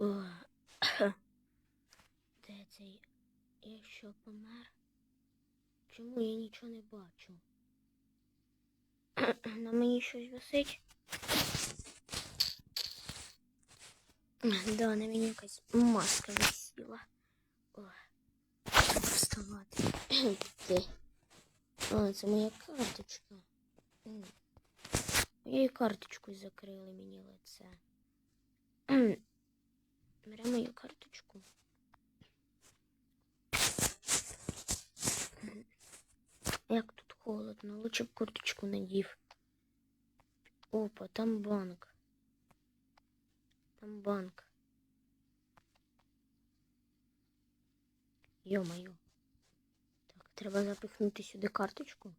О, Де цей? Я що помер? Чому я нічого не бачу? На мені щось висить? Да, на мені якась маска висіла. О, вставати. А, це моя карточка. Моєю карточкою закрили мені лице. Бере мою карточку. Як тут холодно, лучше б курточку надів. Опа, там банк. Там банк. Йо-моє. Так, треба запихнути сюди карточку.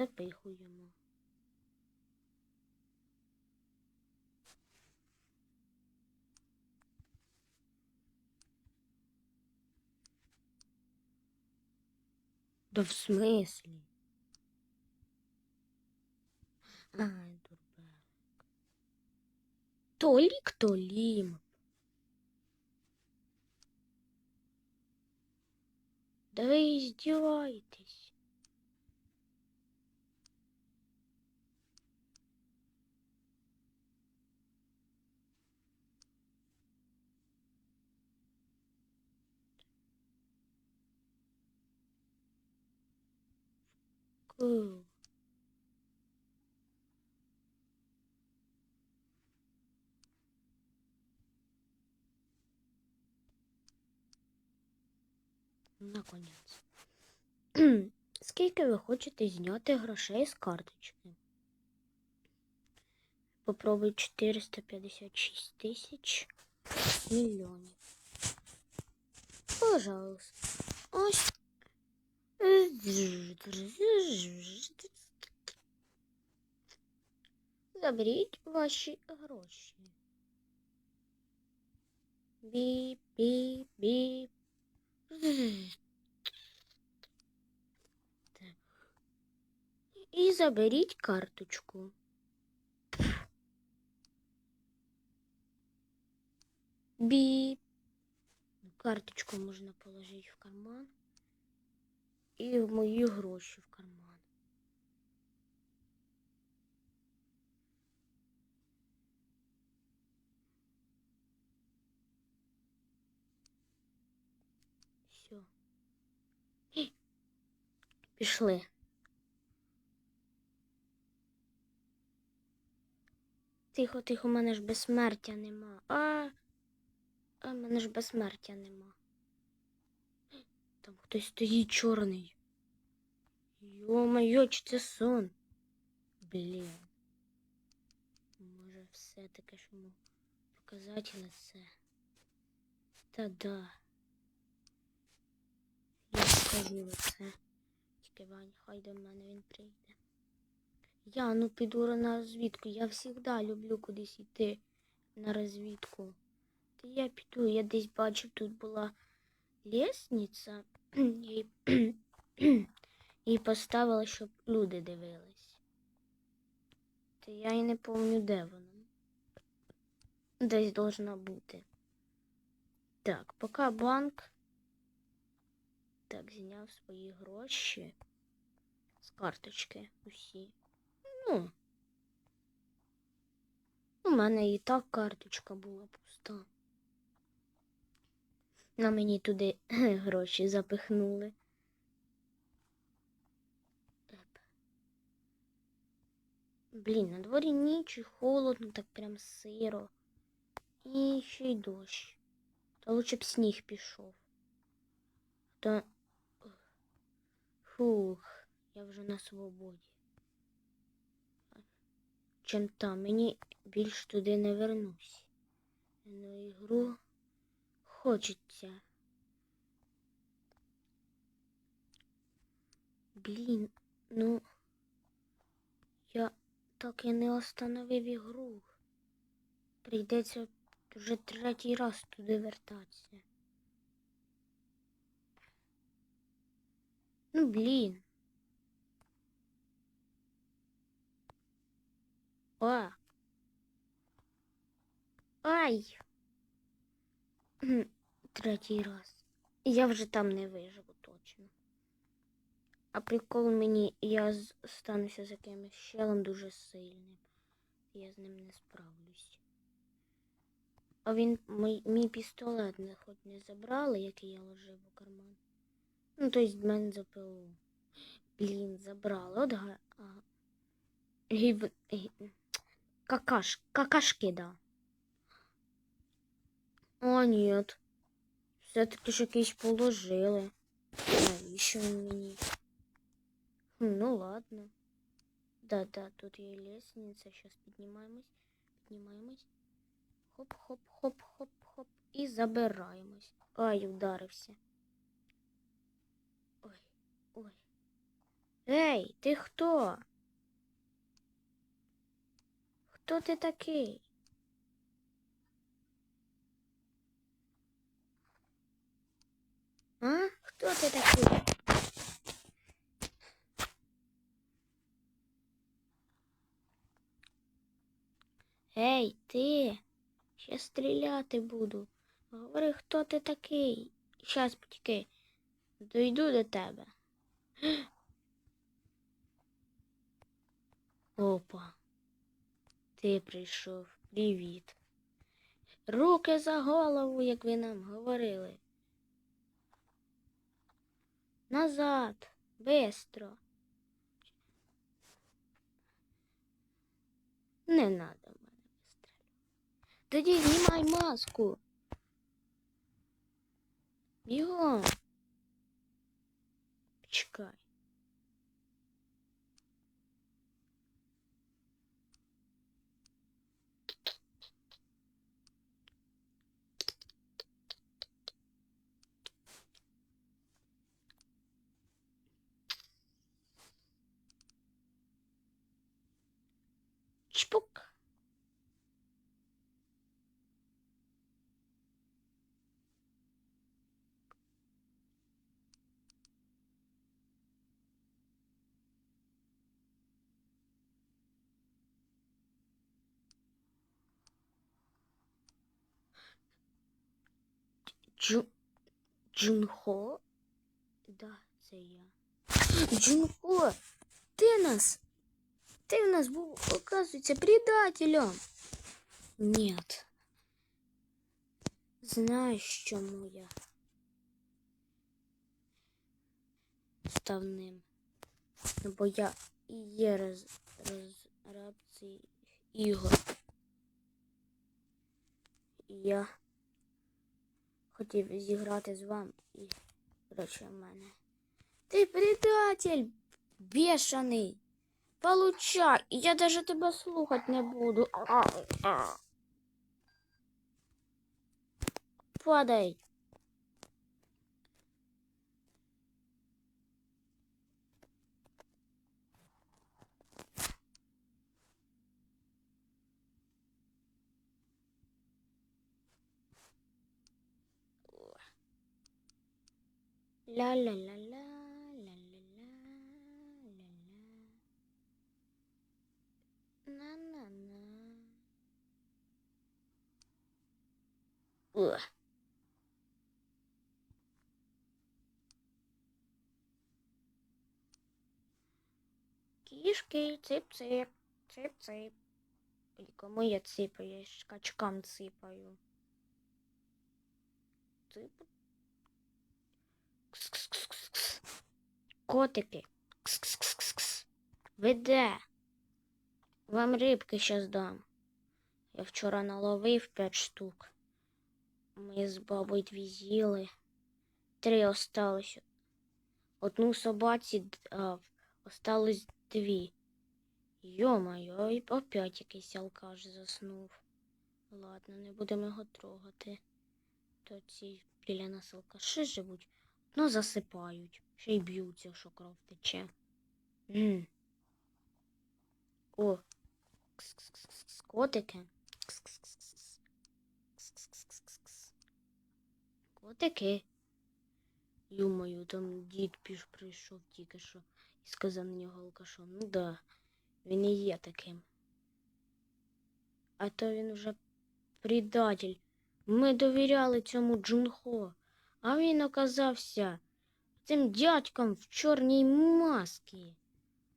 Запихуємо. Да в смысле? Ай, дурбак. Толик Толим. Да вы издеваетесь. Ку. Наконець. Скільки ви хочете зняти грошей з карточки? Попробуй 456 тисяч мільйонів. Пожалуйста. Ось. Заберіть ваші гроші. Біп, біп, біп. Так. І заберіть карточку. Біп. Карточку можна положити в карман. І мої гроші в карман. Все. Пішли. Тихо, тихо, у мене ж безсмертя нема. А, а в мене ж безсмертя нема. Там хтось стоїть чорний. Йо-моє, чи це сон? Блін. Може все-таки ж йому показати лице. Та да. Я скажу лице. Тільки Вань, хай до мене він прийде. Я ну піду на розвідку. Я завжди люблю кудись йти на розвідку. Та я піду, я десь бачив, тут була лестниця. І, і поставила, щоб люди дивились. Та я і не пам'ятаю, де вона. Десь должна бути. Так, поки банк. Так, зняв свої гроші з карточки усі. Ну, у мене і так карточка була пуста. На мені туди гроші запихнули. Блін, на дворі ніч і холодно, так прям сиро. І ще й дощ. Та лучше б сніг пішов. Та фух, я вже на свободі. Чим там мені більш туди не вернусь. Ну ігру хочеться. Блін, ну я так і не остановив ігру. Прийдеться вже третій раз туди вертатися. Ну, блін. О! Ай! Третій раз. Я вже там не виживу точно. А прикол мені, я стануся з якимось щелом дуже сильним. Я з ним не справлюсь. А він мій, мій пістолет не хоч не забрали, який я ложив у карман. Ну, то есть бензопилу. Блін, забрали. От га. Гіб... Какаш... Какашки, да. О, нет. Все-таки ж якийсь положили. Навіщо він мені? Хм, ну ладно. Да-да, тут є лестниця. Сейчас піднімаємось. Піднімаємось. Хоп-хоп-хоп-хоп-хоп. І забираємось. Ай, вдарився. Ой, ой. Ей, ти хто? Хто ти такий? Хто ти такий? Ей, ти, ще стріляти буду. Говори, хто ти такий? Щас потікай. Дойду до тебе. Опа. Ти прийшов. Привіт. Руки за голову, як ви нам говорили. Назад. Бистро. Не надо мене вистрілювати. Тоді знімай маску. Бігом. Чекай. Чпук. Джу... Джунхо? Да, це я. Джунхо, ти нас Ты у нас был, оказывается, предателем. Нет. Знаєш, чому я став ним? Ну, бо я і є роз, розраб цих ігор. І я хотів зіграти з вами і, коротше, в мене. Ти предатель бешений. Получай, я даже тебя слухать не буду. А, а. Падай. Ла-ла-ла-ла, ла-ла-ла, Кішки, цip-цip, цip-цip. Ой, Кому я ципаю? Я ж качкам ципаю. Цип. Кс-кс-кс-кс-кс. Котики. Кс-кс-кс-кс-кс. Ви де? Вам рибки щас дам. Я вчора наловив п'ять штук. Ми з бабою дві з'їли. Три осталось. Одну собаці дав, осталось дві. Йо-моє, і опять якийсь алкаш заснув. Ладно, не будемо його трогати. То ці біля нас алкаші живуть, ну засипають, ще й б'ються, що кров тече. М. О. Котики. Котики. Юмою, там дід піш прийшов тільки що сказав на нього алкашом. Ну да, він і є таким. А то він уже предатель. Ми довіряли цьому Джунхо, а він оказався цим дядьком в чорній масці.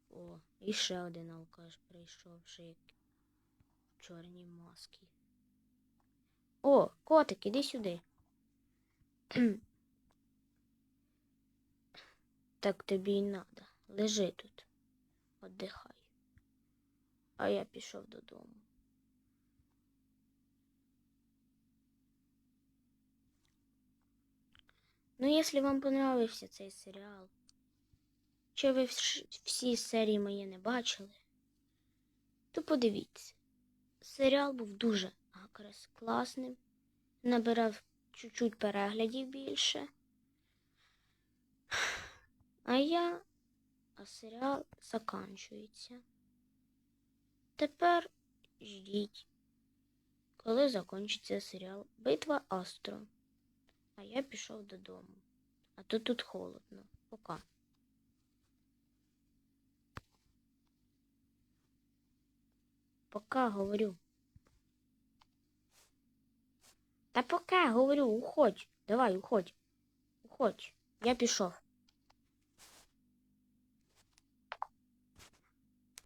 О, і ще один алкаш прийшов вже в чорній масці. О, котик, іди сюди. так тобі й надо. Лежи тут, отдихай. А я пішов додому. Ну, якщо вам понравився цей серіал, чи ви всі серії мої не бачили, то подивіться. Серіал був дуже якраз класним, набирав чуть-чуть переглядів більше. А я, а серіал заканчується. Тепер ждіть, коли закінчиться серіал Битва Астро. А я пішов додому. А то тут холодно. Пока. Пока говорю. Та пока говорю, уходь. Давай, уходь. Уходь. Я пішов.